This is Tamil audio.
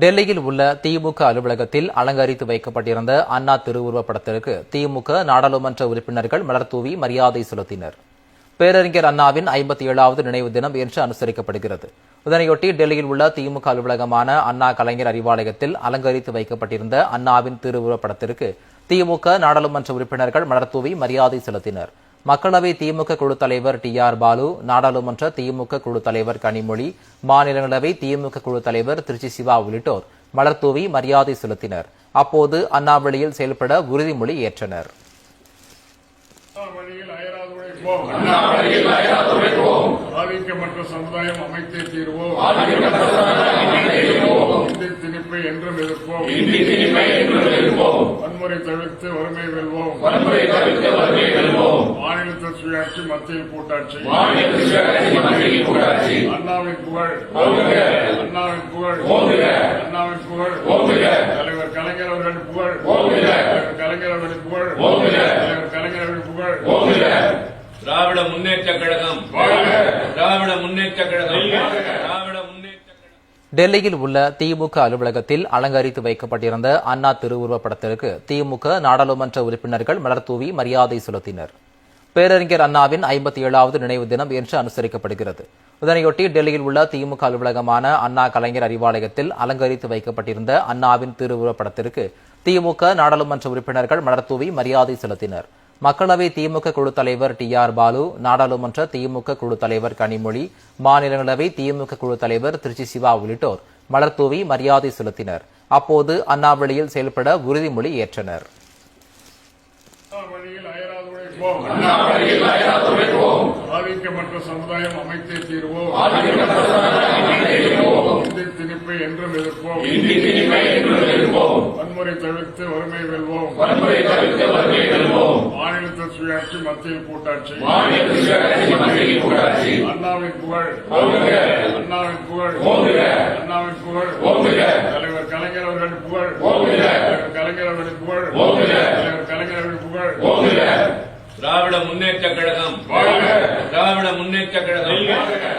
டெல்லியில் உள்ள திமுக அலுவலகத்தில் அலங்கரித்து வைக்கப்பட்டிருந்த அண்ணா திருவுருவப் படத்திற்கு திமுக நாடாளுமன்ற உறுப்பினர்கள் மலர்தூவி மரியாதை செலுத்தினர். பேரறிஞர் அண்ணாவின் ஐம்பத்தி ஏழாவது நினைவு தினம் இன்று அனுசரிக்கப்படுகிறது. இதனையொட்டி டெல்லியில் உள்ள திமுக அலுவலகமான அண்ணா கலைஞர் அறிவாலயத்தில் அலங்கரித்து வைக்கப்பட்டிருந்த அண்ணாவின் திருவுருவப் படத்திற்கு திமுக நாடாளுமன்ற உறுப்பினர்கள் மலர்தூவி மரியாதை செலுத்தினர். மக்களவை திமுக குழு தலைவர் டி ஆர் பாலு நாடாளுமன்ற திமுக குழு தலைவர் கனிமொழி மாநிலங்களவை திமுக குழு தலைவர் திருச்சி சிவா உள்ளிட்டோர் மலர்தூவி மரியாதை செலுத்தினர். அப்போது அண்ணாவளியில் செயல்பட உறுதிமொழி ஏற்றனர். ஆதிக்கமற்ற சமுதாயம் அமைத்தே தீர்வோம். இந்தி திணிப்பை என்றும் எதிர்ப்போம். வன்முறை தவிர்த்து வறுமை வெல்வோம். மாநிலத்தில் சுயாட்சி மத்தியில் கூட்டாட்சி. அண்ணாவின் புகழ். அண்ணாவின் புகழ். அண்ணாவின் புகழ். தலைவர் கலைஞர் அவர்களின் புகழ். கலைஞர் அவர்களின் புகழ். தலைவர் கலைஞர் அவர்களின் புகழ். திராவிட முன்னேற்ற கழகம். திராவிட முன்னேற்ற கழகம். திராவிட முன்னேற்ற கழகம். டெல்லியில் உள்ள திமுக அலுவலகத்தில் அலங்கரித்து வைக்கப்பட்டிருந்த அண்ணா திருவுருவப் படத்திற்கு திமுக நாடாளுமன்ற உறுப்பினர்கள் மலர்தூவி மரியாதை செலுத்தினர். பேரறிஞர் அண்ணாவின் ஐம்பத்தி ஏழாவது நினைவு தினம் இன்று அனுசரிக்கப்படுகிறது. இதனையொட்டி டெல்லியில் உள்ள திமுக அலுவலகமான அண்ணா கலைஞர் அறிவாலயத்தில் அலங்கரித்து வைக்கப்பட்டிருந்த அண்ணாவின் திருவுருவப்படத்திற்கு திமுக நாடாளுமன்ற உறுப்பினர்கள் மலர்தூவி மரியாதை செலுத்தினர். மக்களவை திமுக குழு தலைவர் டி ஆர் பாலு நாடாளுமன்ற திமுக குழு தலைவர் கனிமொழி மாநிலங்களவை திமுக குழு தலைவர் திருச்சி சிவா உள்ளிட்டோர் மலர்தூவி மரியாதை செலுத்தினர். அப்போது அண்ணாவளியில் செயல்பட உறுதிமொழி ஏற்றனர். அயராது ஆதிக்கமற்ற சமுதாயம் அமைத்தே தீர்வோம். இந்தி திணிப்பை என்றும் எதிர்ப்போம். வன்முறை தவிர்த்து வறுமை வெல்வோம். மாநிலத்தில் சுயாட்சி மத்தியில் கூட்டாட்சி. அண்ணாவின் புகழ். அண்ணாவின் புகழ். அண்ணாவின் புகழ். தலைவர் கலைஞர் அவர்களின் புகழ். தலைவர் கலைஞர் அவர்களின் புகழ் தலைவர் கலைஞர் அவர்களின் புகழ் திராவிட முன்னேற்ற கழகம். திராவிட முன்னேற்ற கழகம்.